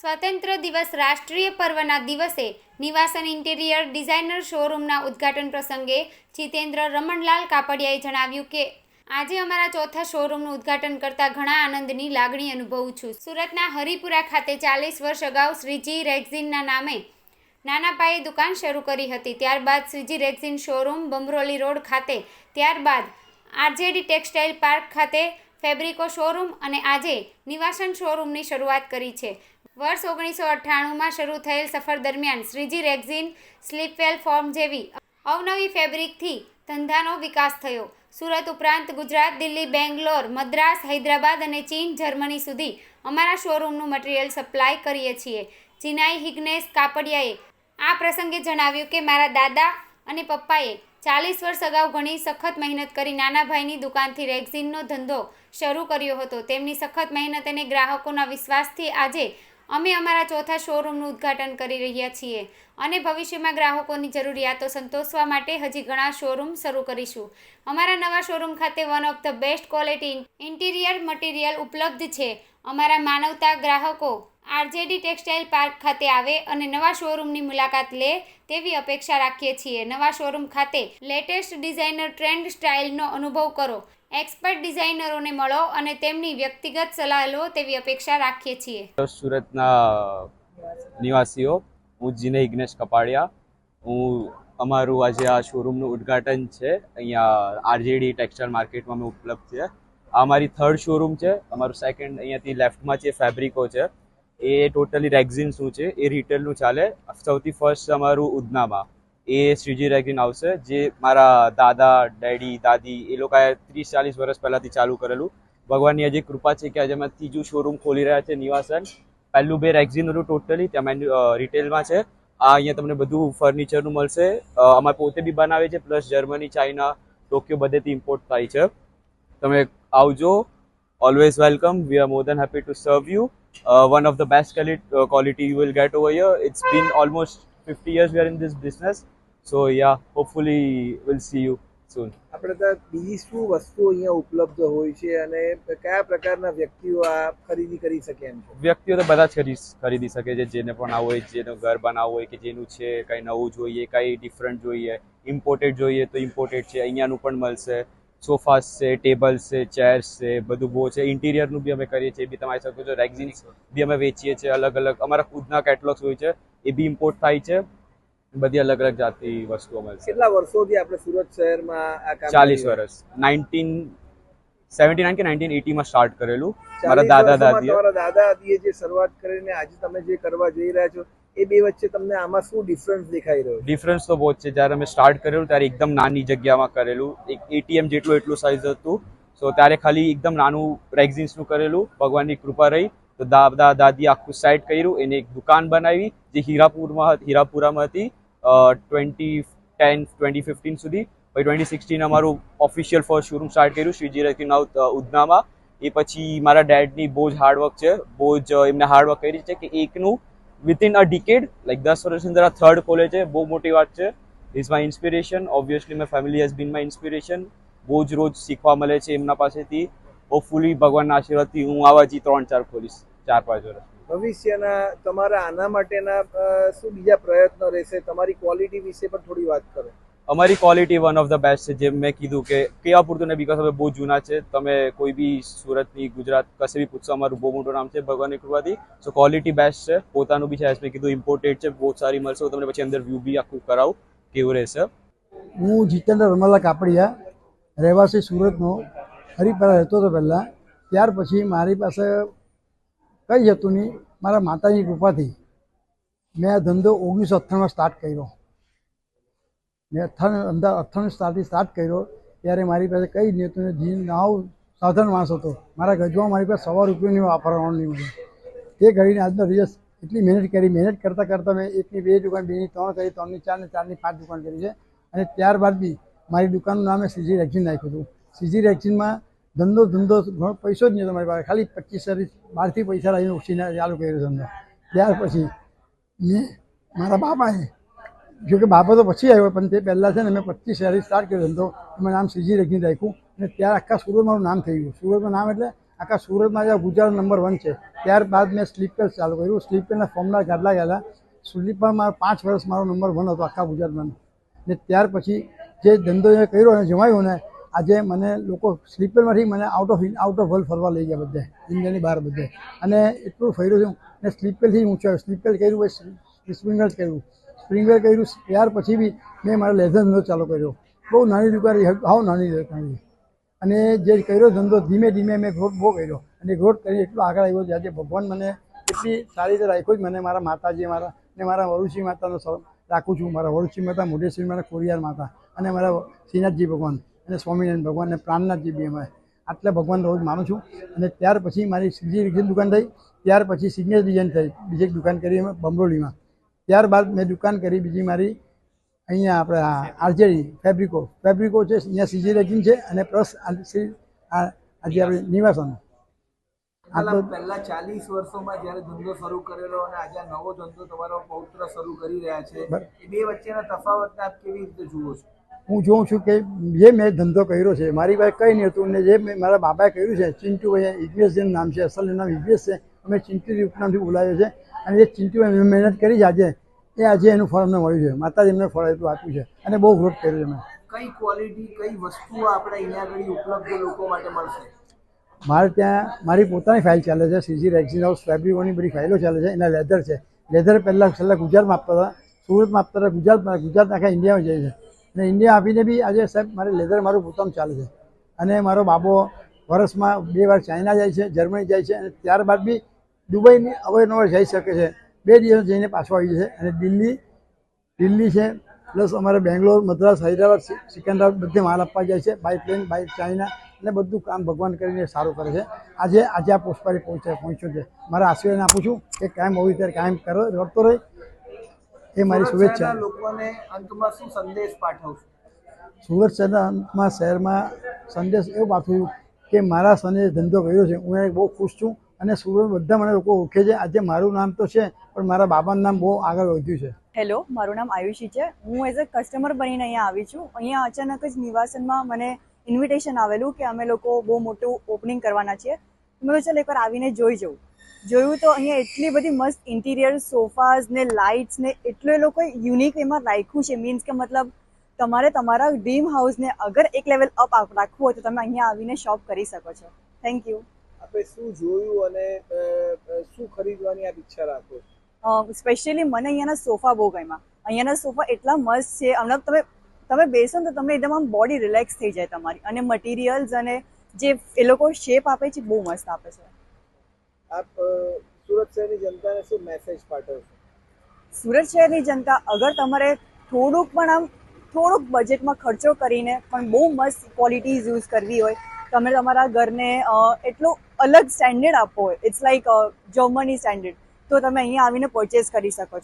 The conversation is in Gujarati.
સ્વાતંત્ર્ય દિવસ રાષ્ટ્રીય પર્વના દિવસે નિવાસન ઇન્ટિરિયર ડિઝાઇનર શોરૂમના ઉદ્ઘાટન પ્રસંગે જીતેન્દ્ર રમણલાલ કાપડિયાએ જણાવ્યું કે, આજે અમારા ચોથા શોરૂમનું ઉદ્ઘાટન કરતા ઘણા આનંદની લાગણી અનુભવું છું. સુરતના હરિપુરા ખાતે ચાલીસ વર્ષ અગાઉ શ્રીજી રેક્ઝિનના નામે નાના પાયે દુકાન શરૂ કરી હતી. ત્યારબાદ Shreeji rexine showroom Bamroli road ખાતે, ત્યારબાદ આરજેડી ટેક્સટાઇલ પાર્ક ખાતે ફેબ્રિકો શોરૂમ અને આજે નિવાસન શોરૂમની શરૂઆત કરી છે. વર્ષ ઓગણીસો અઠ્ઠાણુંમાં શરૂ થયેલ સફર દરમિયાન શ્રીજી રેક્ઝિન સ્લીપવેલ ફોર્મ જેવી અવનવી ફેબ્રિકથી ધંધાનો વિકાસ થયો. સુરત ઉપરાંત ગુજરાત, દિલ્હી, બેંગ્લોર, મદ્રાસ, હૈદરાબાદ અને ચીન, જર્મની સુધી અમારા શોરૂમનું મટીરિયલ સપ્લાય કરીએ છીએ. ચિનાઈ હિગ્નેશ કાપડિયાએ આ પ્રસંગે જણાવ્યું કે, મારા દાદા અને પપ્પાએ ચાલીસ વર્ષ અગાઉ ઘણી સખત મહેનત કરી નાના ભાઈની દુકાનથી રેક્ઝિનનો ધંધો શરૂ કર્યો હતો. તેમની સખત મહેનત અને ગ્રાહકોના વિશ્વાસથી આજે અમે અમારા ચોથા શોરૂમનું ઉદ્ઘાટન કરી રહ્યા છીએ અને ભવિષ્યમાં ગ્રાહકોની જરૂરિયાતો સંતોષવા માટે હજી ઘણા શોરૂમ શરૂ કરીશું. અમારા નવા શોરૂમ ખાતે one of the best quality interior material ઉપલબ્ધ છે. અમારા માનવતા ગ્રાહકો આરજેડી ટેક્સટાઇલ પાર્ક ખાતે આવે અને નવા શોરૂમની મુલાકાત લે તેવી અપેક્ષા રાખીએ છીએ. નવા શોરૂમ ખાતે લેટેસ્ટ ડિઝાઇનર ટ્રેન્ડ સ્ટાઇલનો અનુભવ કરો. એક્સપર્ટ ડિઝાઇનરોને મળો અને તેમની વ્યક્તિગત સલાહ લો તેવી અપેક્ષા રાખીએ છીએ. સુરતના નિવાસીઓ, હું જીને ઇગ્નેશ કપાડિયા. હું અમારું આજે આ શોરૂમનું ઉદ્ઘાટન છે. અહીંયા આરજેડી ટેક્સટાઇલ માર્કેટમાં અમે ઉપલબ્ધ છે આ અમારી થર્ડ શોરૂમ છે. અમારું સેકન્ડ અહીંયાથી લેફ્ટમાં છે ફેબ્રિકો છે એ ટોટલી રેક્ઝિન શું છે? એ રિટેલનું ચાલે. સૌથી ફર્સ્ટ અમારું ઉધનામાં. એ શ્રીજી રેક્ઝિન આવશે, જે મારા દાદા, ડેડી, દાદી, એ લોકોએ ત્રીસ ચાલીસ વર્ષ પહેલાંથી ચાલુ કરેલું. ભગવાનની આજે કૃપા છે કે આજે અમે ત્રીજું શોરૂમ ખોલી રહ્યા છે, નિવાસન. પહેલું બે રેક્ઝિન હતું ટોટલી ત્યાં રિટેલમાં છે. આ અહીંયા તમને બધું ફર્નિચરનું મળશે. અમારે પોતે બી બનાવે છે પ્લસ જર્મની ચાઇના ટોક્યો બધેથી ઇમ્પોર્ટ થાય છે. તમે આવજો. Always welcome we are more than happy to serve you one of quality, uh, quality you will get over here. It's been almost fifty years we are in this business so yeah hopefully will see you soon. આપણે ત્યાં બીજી શું વસ્તુઓ અહીંયા ઉપલબ્ધ હોય છે અને કયા પ્રકારના વ્યક્તિઓ આ ખરીદી કરી શકે એમ છે વ્યક્તિઓ તો બધા જ ખરીદ ખરીદી શકે છે જેને પણ આવું હોય જેનું ઘર બનાવવું હોય કે જેનું છે કંઈ નવું જોઈએ કંઈ ડિફરન્ટ જોઈએ ઇમ્પોર્ટેડ જોઈએ તો ઇમ્પોર્ટેડ છે અહીંયાનું પણ મળશે સોફાસ છે ટેબલ્સ છે ચેર્સ છે બધું બહુ છે. ઇન્ટિરિયરનું બી અમે કરીએ છીએ એ બી તમે આવી શકો છો રેક્ઝિન્સ બી અમે વેચીએ છીએ અલગ અલગ. અમારા ખુદના કેટલોગ્સ હોય છે એ બી ઇમ્પોર્ટ થાય છે. બધી અલગ અલગ જાતની વસ્તુઓ મળશે કેટલા વર્ષોથી આપણે સુરત શહેરમાં આ કામ ચાલીસ વર્ષ. નાઇન્ટીન સેવન્ટી નાઇન કે નાઇન્ટીન એટીમાં સ્ટાર્ટ કરેલું. મારા દાદા દાદી દાદા દાદીએ જે શરૂઆત કરીને આજે તમે જે કરવા જઈ રહ્યા છો એ બે વચ્ચે તમને આમાં શું ડિફરન્સ દેખાઈ રહ્યો ડિફરન્સ તો બહુ જ છે. જ્યારે અમે સ્ટાર્ટ કરેલું ત્યારે એકદમ નાની જગ્યામાં કરેલું. એક એટીએમ જેટલું એટલું સાઇઝ હતું. સો ત્યારે ખાલી એકદમ નાનું રેક્ઝિન્સનું કરેલું. ભગવાનની કૃપા રહી. તો દાદા દાદી આખું સાઇડ કર્યું. એને એક દુકાન બનાવી, જે હીરાપુરમાં હીરાપુરામાં હતી ટ્વેન્ટી ટેન ટ્વેન્ટી ફિફ્ટીન સુધી. પછી ટ્વેન્ટી સિક્સટીન અમારું ઓફિશિયલ ફર્સ્ટ શોરૂમ સ્ટાર્ટ કર્યું શ્રીજી રેકિન ઉધનામાં. એ પછી મારા ડેડની બહુ જ હાર્ડવર્ક છે. બહુ જ એમને હાર્ડવર્ક કરી છે કે એકનું વિથિન અ ડિકેડ લાઈક દસ વર્ષની અંદર આ થર્ડ ખોલે છે બહુ મોટી વાત છે is my inspiration obviously my family has been my inspiration બહુ જ રોજ શીખવા મળે છે એમના પાસેથી હોપફુલી ભગવાનના આશીર્વાદથી હું આવા જ ત્રણ ચાર ખોલીશ ચાર પાંચ વર્ષ ભવિષ્યના તમારા આના માટેના શું બીજા પ્રયત્નો રહેશે? તમારી ક્વોલિટી વિશે પણ થોડી વાત કરો. અમારી quality one of the best છે. જેમ મેં કીધું કે કેવા પૂરતું ને બીકોઝ અમે બહુ જૂના છે. તમે કોઈ બી સુરતની, ગુજરાત, કશે બી પૂછશો, અમારું બહુ મોટું નામ છે ભગવાનની કૃપાથી. સો ક્વોલિટી બેસ્ટ છે. પોતાનું બી છે મેં કીધું ઇમ્પોર્ટેડ છે. બહુ સારી મળશે. તમને પછી અંદર વ્યૂ બી આખું કરાવું. કેવું રહેશે? હું જીતેન્દ્ર રમાલા કાપડિયા, રહેવાસી સુરતનો. હરિપરા રહેતો હતો પહેલાં. ત્યાર પછી મારી પાસે કંઈ હતું નહીં. મારા માતાની કૃપાથી મેં આ ધંધો ઓગણીસો અઠ્ઠાણુંમાં સ્ટાર્ટ કર્યો. મેં અઠ્ઠાણું અંદર અઠ્ઠાણું સ્ટાર્ટથી સ્ટાર્ટ કર્યો, ત્યારે મારી પાસે કંઈ જ નહીં જીન નાવ સાધારણ માણસ હતો. મારા ગજવામાં મારી પાસે સવા રૂપિયાની વાપરવાનું નહીં મળ્યું તે કરીને આજનો રિઝલ્ટ એટલી મહેનત કરી, મહેનત કરતાં કરતાં મેં એકની બે દુકાન, બેની ત્રણ કરી, ત્રણની ચાર ને ચારની પાંચ દુકાન કરી છે. અને ત્યારબાદ બી મારી દુકાનનું નામ સીજી રેક્ઝિન નાખ્યું હતું. સીજી રેક્ઝિનમાં ધંધો ધંધો ઘણો પૈસો જ નહીં હતો મારી પાસે. ખાલી પચીસ બહારથી પૈસા લાવીને ઉછીને ચાલુ કર્યો ધંધો. ત્યાર પછી મેં મારા બાપાએ જો બાબતો પછી આવ્યો, પણ તે પહેલાં છે ને મેં પચીસ શહેરી સ્ટાર્ટ કર્યો ધંધો એમાં નામ સીજી રખી રાખ્યું. અને ત્યારે આખા સુરત મારું નામ થઈ ગયું. સુરતમાં નામ એટલે આખા સુરતમાં જે ગુજરાત નંબર વન છે. ત્યારબાદ મેં સ્લીપર ચાલુ કર્યું. સ્લીપરના ફોર્મના ગાડલા ગયેલા સ્લીપરમાં પાંચ વર્ષ મારો નંબર વન હતો આખા ગુજરાતમાં. ને ત્યાર પછી જે ધંધો એ કર્યો અને જમાયો ને, આજે મને લોકો સ્લીપરમાંથી મને out of out of world ફરવા લઈ ગયા બધે ઇન્ડિયાની બહાર બધે અને એટલું ફર્યો છું ને સ્લીપરથી ઊંચો આવ્યો સ્લીપર કર્યું પછી સ્પ્રિંગર કર્યું. સ્પ્રિંગર કર્યું. ત્યાર પછી બી મેં મારો લેઝન ધંધો ચાલુ કર્યો. બહુ નાની દુકાન હાવ નાની દુકાન અને જે કર્યો ધંધો ધીમે ધીમે મેં ગ્રોથ બહુ કર્યો. અને ગ્રોથ કરી એટલો આગળ આવ્યો આજે ભગવાન મને એટલી સારી રીતે રાખ્યો જ. મને મારા માતાજી, મારા ને મારા વરુચી માતાનો રાખું છું. મારા વરુચી માતા મોઢેશ્વરી મારા ખોડિયાર માતા અને મારા શ્રીનાથજી ભગવાન અને સ્વામિનારાયણ ભગવાન અને પ્રાણનાથજી બી અમે આટલા ભગવાન રોજ માનું છું. અને ત્યાર પછી મારી સીજી દુકાન થઈ. ત્યાર પછી સિગ્નેચર ડિઝાઇન થઈ. બીજી દુકાન કરી અમે બમરોલીમાં. ત્યારબાદ મેં દુકાન કરી બીજી મારી અહીંયા આપણે આરજેડી ફેબ્રિકો. ફેબ્રિકો છે અહીંયા સીજી રેકિંગ છે અને પ્લસ આજે આપણે નિવાસન. આ તો પહેલા ચાલીસ વર્ષોમાં જ્યારે ધંધો શરૂ કરેલો અને આજે નવો ધંધો તમારો પૌત્ર શરૂ કરી રહ્યા છે એ બે વચ્ચેના તફાવતને આપ કેવી રીતે જુઓ છો? હું જોઉં છું કે જે મેં ધંધો કર્યો છે મારી પાસે કંઈ નહીં હતું. ને જે મેં મારા બાબાએ કર્યું છે ચિંટુભાઈ ઇગ્નેશ જેનું નામ છે અસલ નામ ઇગ્નેશ છે અમે ચિંટુ નામથી બોલાવ્યો છે અને એ ચિંટુ મહેનત કરી છે આજે એ આજે એનું ફળ અમને મળ્યું છે. માતાજી એમને ફળ એટલું આપ્યું છે. અને બહુ ગ્રોથ કર્યું છે મેં કઈ ક્વોલિટી કઈ વસ્તુઓ આપણે અહીંયા આગળ ઉપલબ્ધ લોકો માટે મળશે? મારે ત્યાં મારી પોતાની ફાઇલ ચાલે છે સીજી રેક્સિન હાઉસ ફેબ્રિકોની બધી ફાઇલો ચાલે છે એના લેધર છે. લેધર પહેલાં છેલ્લા ગુજરાતમાં આપતા હતા સુરતમાં આપતા હતા ગુજરાતમાં ગુજરાત આખા ઇન્ડિયામાં જાય છે. અને ઇન્ડિયા આપીને બી આજે સાહેબ મારે લેધર મારું પોતાનું ચાલે છે. અને મારો બાબો વર્ષમાં બે વાર ચાઇના જાય છે જર્મની જાય છે અને ત્યારબાદ બી દુબઈની અવારનવાર જઈ શકે છે. બે દિવસ જઈને પાછો આવી જશે. અને દિલ્હી દિલ્હી છે પ્લસ અમારે બેંગ્લોર મદ્રાસ હૈદરાબાદ સિકંદરાબાદ બધે માલ આપવા જાય છે. બાય પ્લેન બાય ચાઇના અને બધું કામ ભગવાન કરીને સારું કરે છે. આજે આજે આ પુષ્પારી પહોંચે પહોંચ્યો છે. મારા આશીર્વાદ આપું છું કે કાયમ હોવી ત્યારે કાયમ કરો રડતો રહે. એ મારી શુભેચ્છા. લોકોને અંતમાં શું સંદેશ પાઠવું સુરત શહેરમાં શહેરમાં સંદેશ એવો પાઠવું કે મારા સંદેશ ધંધો કર્યો છે. હું બહુ ખુશ છું. અને સુરત બધા મને લોકો ઓળખે છે. આજે મારું નામ તો છે, પણ મારા બાબાનું નામ બહુ આગળ વધ્યું છે. હેલો મારું નામ આયુષી છે. હું એઝ અ કસ્ટમર બનીને અહીંયા આવી છું. અહીંયા અચાનક જ નિવાસનમાં મને ઇન્વિટેશન આવેલું કે અમે લોકો બહુ મોટું ઓપનિંગ કરવાના છીએ. મેં ચાલ એકવાર આવીને જોઈ જવું. જોયું તો અહીંયા એટલી બધી મસ્ત ઇન્ટિરિયર સોફાઝ ને લાઇટ્સ ને એટલું એ લોકોએ યુનિક એમાં રાખ્યું છે. મીન્સ કે મતલબ તમારે તમારા ડ્રીમ હાઉસને અગર એક લેવલ અપ રાખવું હોય તો તમે અહીંયા આવીને શોપ કરી શકો છો. થેન્ક યુ આપણે શું જોયું અને શું ખરીદવાની આપ ઈચ્છા રાખો સ્પેશિયલી મને અહીંયાના સોફા બહુ ગમ્યા. અહીંયાના સોફા એટલા મસ્ત છે. હમણાં તમે તમે બેસો ને તો તમને એકદમ આમ બોડી રિલેક્સ થઈ જાય તમારી. અને મટીરિયલ્સ અને જે એ લોકો શેપ આપે છે બહુ મસ્ત આપે છે. આપ સુરત શહેરની જનતાને શું મેસેજ પાઠવશો સુરત શહેરની જનતા અગર તમારે થોડુંક પણ આમ થોડુંક બજેટમાં ખર્ચો કરીને પણ બહુ મસ્ત ક્વોલિટીઝ યુઝ કરવી હોય તમે તમારા ઘરને એટલું અલગ સ્ટેન્ડર્ડ આપો હોય. ઇટ્સ લાઈક જર્મની સ્ટેન્ડર્ડ તો તમે અહીંયા આવીને પરચેસ કરી શકો